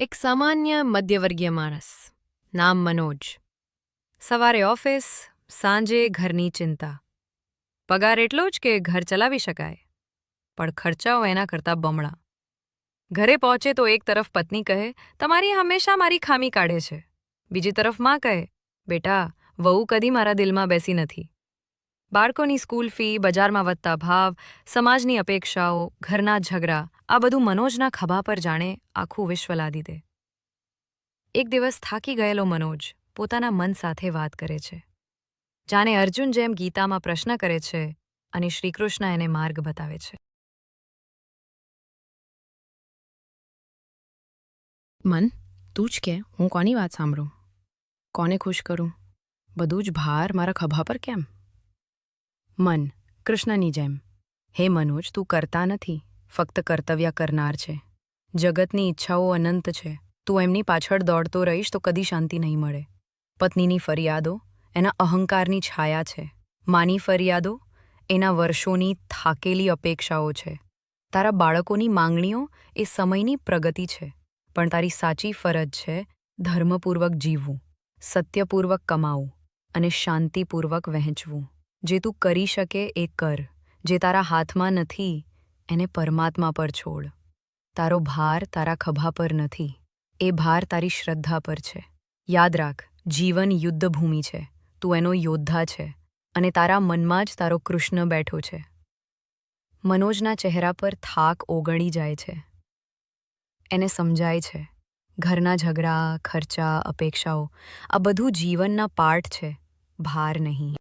એક સામાન્ય મધ્યવર્ગીય માણસ, નામ મનોજ. સવારે ઓફિસ, સાંજે ઘરની ચિંતા. પગાર એટલો જ કે ઘર ચલાવી શકાય, પણ ખર્ચાઓ એના કરતાં બમણા. ઘરે પહોંચે તો એક તરફ પત્ની કહે, તમારી હંમેશા મારી ખામી કાઢે છે. બીજી તરફમાં કહે, બેટા, વહુ કદી મારા દિલમાં બેસી નથી. બાળકોની સ્કૂલ ફી, બજારમાં વધતા ભાવ, સમાજની અપેક્ષાઓ, ઘરના ઝઘડા, આ બધું મનોજના ખભા પર જાણે આખું વિશ્વ લાદી દે. એક દિવસ થાકી ગયેલો મનોજ પોતાના મન સાથે વાત કરે છે. જાણે અર્જુન જેમ ગીતામાં પ્રશ્ન કરે છે અને શ્રીકૃષ્ણ એને માર્ગ બતાવે છે. મન, તું જ કે, હું કોની વાત સાંભળું? કોને ખુશ કરું? બધું જ ભાર મારા ખભા પર કેમ? મન, કૃષ્ણની જેમ. હે મનોજ, તું કરતા નથી, ફક્ત કર્તવ્ય કરનાર છે. જગતની ઈચ્છાઓ અનંત છે. તું એમની પાછળ દોડતો રહીશ તો કદી શાંતિ નહીં મળે. પત્નીની ફરિયાદો, એના અહંકારની છાયા છે. માની ફરિયાદો, એના વર્ષોની થાકેલી અપેક્ષાઓ છે. તારા બાળકોની માંગણીઓ એ સમયની પ્રગતિ છે. પણ તારી સાચી ફરજ છે ધર્મપૂર્વક જીવવું, સત્યપૂર્વક કમાવું અને શાંતિપૂર્વક વહેંચવું. જે તું કરી શકે એ કર, જે તારા હાથમાં નથી, એને પરમાત્મા પર છોડ. તારો ભાર તારા ખભા પર નથી. એ ભાર તારી શ્રદ્ધા પર છે. યાદ રાખ, જીવન યુદ્ધભૂમિ છે. તું એનો યોદ્ધા છે અને તારા મનમાં જ તારો કૃષ્ણ બેઠો છે. મનોજના ચહેરા પર થાક ઓગળી જાય છે. એને સમજાય છે. ઘરના ઝઘડા, ખર્ચા, અપેક્ષાઓ, આ બધું જીવનના પાઠ છે. ભાર નહીં.